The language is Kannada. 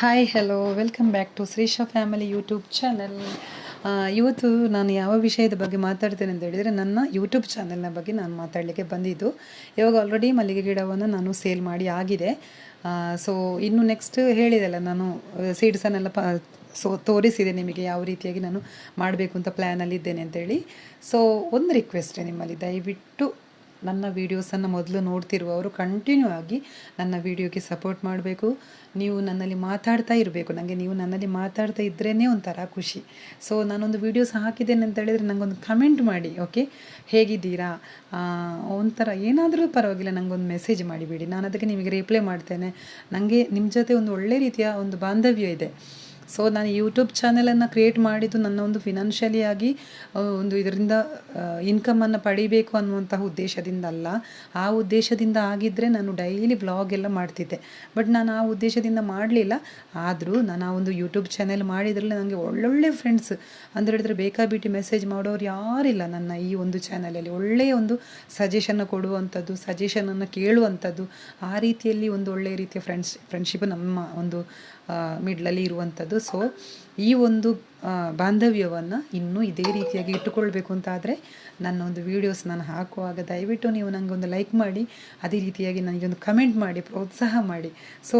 Hi hello welcome back to Shreesha family YouTube channel ಇವತ್ತು ನಾನು ಯಾವ ವಿಷಯದ ಬಗ್ಗೆ ಮಾತಾಡ್ತೇನೆ ಅಂತ ಹೇಳಿದರೆ ನನ್ನ ಯೂಟ್ಯೂಬ್ ಚಾನಲ್ನ ಬಗ್ಗೆ ನಾನು ಮಾತಾಡಲಿಕ್ಕೆ ಬಂದಿದ್ದು. ಇವಾಗ ಆಲ್ರೆಡಿ ಮಲ್ಲಿಗೆ ಗಿಡವನ್ನು ನಾನು ಸೇಲ್ ಮಾಡಿ ಆಗಿದೆ. ಸೊ ಇನ್ನು ನೆಕ್ಸ್ಟ್ ಹೇಳಿದೆಲ್ಲ ನಾನು ಸೀಡ್ಸನ್ನೆಲ್ಲ ಪ, ಸೊ, ತೋರಿಸಿದೆ ನಿಮಗೆ ಯಾವ ರೀತಿಯಾಗಿ ನಾನು ಮಾಡಬೇಕು ಅಂತ ಪ್ಲ್ಯಾನಲ್ಲಿದ್ದೇನೆ ಅಂತೇಳಿ ಸೊ ಒಂದು ರಿಕ್ವೆಸ್ಟ್ ನಿಮ್ಮಲ್ಲಿ. ದಯವಿಟ್ಟು ನನ್ನ ವೀಡಿಯೋಸನ್ನು ಮೊದಲು ನೋಡ್ತಿರುವವರು ಕಂಟಿನ್ಯೂ ಆಗಿ ನನ್ನ ವೀಡಿಯೋಗೆ ಸಪೋರ್ಟ್ ಮಾಡಬೇಕು. ನೀವು ನನ್ನಲ್ಲಿ ಮಾತಾಡ್ತಾ ಇರಬೇಕು. ನನಗೆ ನೀವು ನನ್ನಲ್ಲಿ ಮಾತಾಡ್ತಾ ಇದ್ರೇ ಒಂಥರ ಖುಷಿ. ಸೊ ನಾನೊಂದು ವೀಡಿಯೋಸ್ ಹಾಕಿದ್ದೇನೆ ಅಂತ ಹೇಳಿದರೆ ನನಗೊಂದು ಕಮೆಂಟ್ ಮಾಡಿ ಓಕೆ ಹೇಗಿದ್ದೀರಾ? ಒಂಥರ ಏನಾದರೂ ಪರವಾಗಿಲ್ಲ ನನಗೊಂದು ಮೆಸೇಜ್ ಮಾಡಿಬಿಡಿ ನಾನು ಅದಕ್ಕೆ ನಿಮಗೆ ರಿಪ್ಲೈ ಮಾಡ್ತೇನೆ. ನನಗೆ ನಿಮ್ಮ ಜೊತೆ ಒಂದು ಒಳ್ಳೆ ರೀತಿಯ ಒಂದು ಬಾಂಧವ್ಯ ಇದೆ. ಸೊ ನಾನು ಯೂಟ್ಯೂಬ್ ಚಾನಲನ್ನು ಕ್ರಿಯೇಟ್ ಮಾಡಿದ್ದು ನನ್ನ ಒಂದು ಫಿನಾನ್ಷಿಯಲಿ ಆಗಿ ಒಂದು ಇದರಿಂದ ಇನ್ಕಮನ್ನು ಪಡಿಬೇಕು ಅನ್ನುವಂತಹ ಉದ್ದೇಶದಿಂದ ಅಲ್ಲ ಆ ಉದ್ದೇಶದಿಂದ ಆಗಿದ್ದರೆ ನಾನು ಡೈಲಿ ಬ್ಲಾಗ್ ಎಲ್ಲ ಮಾಡ್ತಿದ್ದೆ. ಬಟ್ ನಾನು ಆ ಉದ್ದೇಶದಿಂದ ಮಾಡಲಿಲ್ಲ. ಆದರೂ ನಾನು ಆ ಒಂದು ಯೂಟ್ಯೂಬ್ ಚಾನೆಲ್ ಮಾಡಿದ್ರಲ್ಲಿ ನನಗೆ ಒಳ್ಳೊಳ್ಳೆ ಫ್ರೆಂಡ್ಸ್ ಅಂದರೆ ಹೇಳಿದ್ರೆ ಬೇಕಾಬಿಟ್ಟು ಮೆಸೇಜ್ ಮಾಡೋರು ಯಾರಿಲ್ಲ ನನ್ನ ಈ ಒಂದು ಚಾನಲಲ್ಲಿ ಒಳ್ಳೆಯ ಒಂದು ಸಜೆಷನ್ ಕೊಡುವಂಥದ್ದು ಸಜೆಷನನ್ನು ಕೇಳುವಂಥದ್ದು, ಆ ರೀತಿಯಲ್ಲಿ ಒಂದು ಒಳ್ಳೆಯ ರೀತಿಯ ಫ್ರೆಂಡ್ಸ್ ಫ್ರೆಂಡ್ಶಿಪ್ ನಮ್ಮ ಒಂದು ಮಿಡ್ಲಲ್ಲಿ ಇರುವಂಥದ್ದು. ಸೊ ಈ ಒಂದು ಬಾಂಧವ್ಯವನ್ನು ಇನ್ನೂ ಇದೇ ರೀತಿಯಾಗಿ ಇಟ್ಟುಕೊಳ್ಬೇಕು ಅಂತ ಆದರೆ ನನ್ನ ಒಂದು ವೀಡಿಯೋಸ್ ನಾನು ಹಾಕುವಾಗ ದಯವಿಟ್ಟು ನೀವು ನನಗೊಂದು ಲೈಕ್ ಮಾಡಿ, ಅದೇ ರೀತಿಯಾಗಿ ನನಗೆ ಒಂದು ಕಮೆಂಟ್ ಮಾಡಿ, ಪ್ರೋತ್ಸಾಹ ಮಾಡಿ. ಸೊ